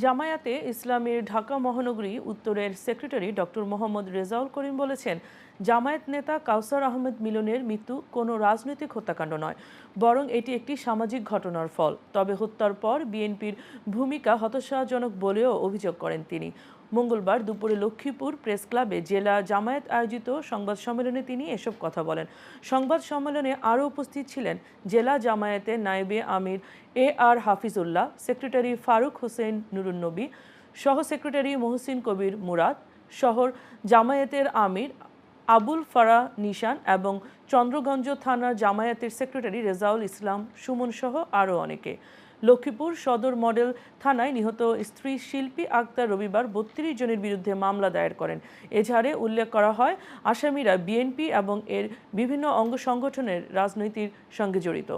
জামায়াতে ইসলামের ঢাকা মহানগরী উত্তরের সেক্রেটারি ডক্টর মোহাম্মদ রেজাউল করিম বলেছেন, জামায়াত নেতা কাউসার আহমেদ মিলনের মৃত্যু কোনো রাজনৈতিক হত্যাকাণ্ড নয়, বরং এটি একটি সামাজিক ঘটনার ফল। তবে হত্যার পর বিএনপির ভূমিকা হতাশাজনক বলেও অভিযোগ করেন তিনি। মঙ্গলবার দুপুরে লক্ষ্মীপুর প্রেস ক্লাবে জেলা জামায়াত আয়োজিত সংবাদ সম্মেলনে তিনি এসব কথা বলেন। সংবাদ সম্মেলনে আরও উপস্থিত ছিলেন জেলা জামায়াতের নায়েবে আমির A R Hafizullah, secretary Faruk Hossain Nurunnabi সহ সেক্রেটারি মহসিন কবির মুরাদ, শহর জামায়াতের আমির আবুল ফারা নিশান এবং চন্দ্রগঞ্জ থানার জামায়াতের সেক্রেটারি রেজাউল ইসলাম সুমন সহ আরও অনেকে। লক্ষ্মীপুর সদর মডেল থানায় নিহত স্ত্রী শিল্পী আক্তার রবিবার বত্রিশ জনের বিরুদ্ধে মামলা দায়ের করেন। এজাহারে উল্লেখ করা হয়, আসামিরা বিএনপি এবং এর বিভিন্ন অঙ্গ সংগঠনের রাজনীতির সঙ্গে জড়িত।